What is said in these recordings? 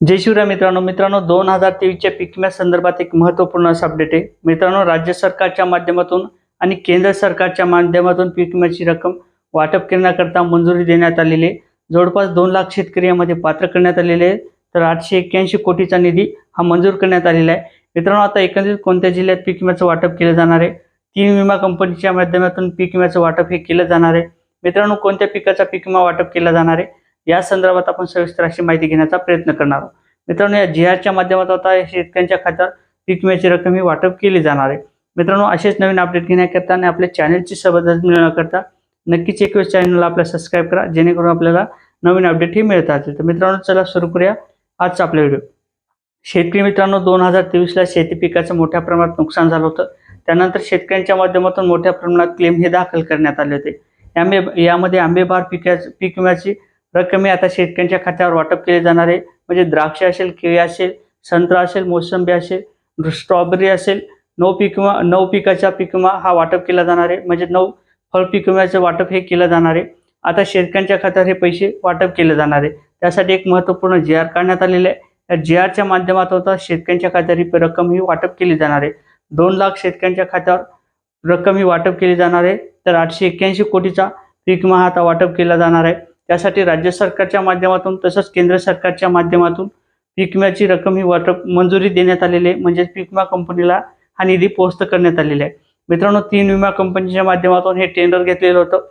जय शिवराय मित्रांनो. मित्रांनो दोन हजार तेवीसच्या पीक विम्या संदर्भात एक महत्त्वपूर्ण असं अपडेट आहे. मित्रांनो राज्य सरकारच्या माध्यमातून आणि केंद्र सरकारच्या माध्यमातून पीक विम्याची रक्कम वाटप करण्याकरता मंजुरी देण्यात आलेली आहे. जवळपास दोन लाख शेतकरी यामध्ये पात्र करण्यात आलेले आहे तर आठशे एक्क्याऐंशी कोटीचा निधी हा मंजूर करण्यात आलेला आहे. मित्रांनो आता एकंदरीत कोणत्या जिल्ह्यात पीक विम्याचं वाटप केलं जाणार आहे? तीन विमा कंपनीच्या माध्यमातून पीक विम्याचं वाटप हे केलं जाणार आहे. मित्रांनो कोणत्या पिकाचा पीक विमा वाटप केला जाणार आहे? या संदर्भात आपण सविस्तर अशी माहिती घेण्याचा प्रयत्न करणार आहोत. मित्रांनो या जी आरच्या माध्यमातून आता या शेतकऱ्यांच्या खात्यावर पीक विम्याची रक्कम ही वाटप केली जाणार आहे. मित्रांनो असेच नवीन अपडेट घेण्याकरता आणि आपल्या चॅनलची सबदत मिळवण्याकरता नक्कीच एक वेळेस चॅनलला आपल्या सबस्क्राईब करा जेणेकरून आपल्याला नवीन अपडेट ही मिळत राहतील. तर मित्रांनो चला सुरू करूया आजचा आपला व्हिडिओ शेतकरी मित्रांनो दोन हजार तेवीसला शेती पिकाचं मोठ्या प्रमाणात नुकसान झालं होतं. त्यानंतर शेतकऱ्यांच्या माध्यमातून मोठ्या प्रमाणात क्लेम हे दाखल करण्यात आले होते. यामे यामध्ये आंबेबार पिकाच पीक विम्याची रक्कम ही आता शेतकऱ्यांच्या खात्यावर वाटप केले जाणार आहे. म्हणजे द्राक्ष असेल केळी असेल संत्रा असेल मोसंबी असेल स्ट्रॉबेरी असेल नऊ पीक विमा नऊ पिकाचा पीक विमा हा वाटप केला जाणार आहे. म्हणजे नऊ फळ पीक विम्याचं वाटप हे केलं जाणार आहे. आता शेतकऱ्यांच्या खात्यावर हे पैसे वाटप केले जाणार आहे. त्यासाठी एक महत्त्वपूर्ण जी आर काढण्यात आलेलं आहे. या जी आरच्या माध्यमातून आता शेतकऱ्यांच्या खात्यावर ही रक्कम ही वाटप केली जाणार आहे. दोन लाख शेतकऱ्यांच्या खात्यावर रक्कम ही वाटप केली जाणार आहे. तर आठशे एक्क्याऐंशी कोटीचा पीक विमा हा आता वाटप केला जाणार आहे. त्यासाठी राज्य सरकारच्या माध्यमातून तसंच केंद्र सरकारच्या माध्यमातून पीक विम्याची रक्कम ही वाटप मंजुरी देण्यात आलेली आहे. म्हणजेच पीक विमा कंपनीला हा निधी पोहोचत करण्यात आलेला आहे. मित्रांनो तीन विमा कंपनीच्या माध्यमातून हे टेंडर घेतलेलं होतं.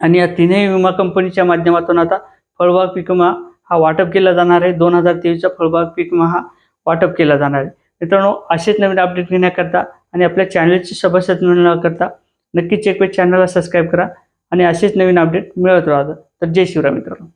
आणि या तीनही विमा कंपनीच्या माध्यमातून आता फळबाग पीक विमा हा वाटप केला जाणार आहे. दोन हजार तेवीसचा फळबाग पीक विमा हा वाटप केला जाणार आहे. मित्रांनो असेच नवीन अपडेट घेण्याकरता आणि आपल्या चॅनलची सभासद मिळण्याकरता नक्कीच एक चॅनलला सबस्क्राईब करा आणि असेच नवीन अपडेट मिळत राहतात तर जय शिवराय मित्रांनो.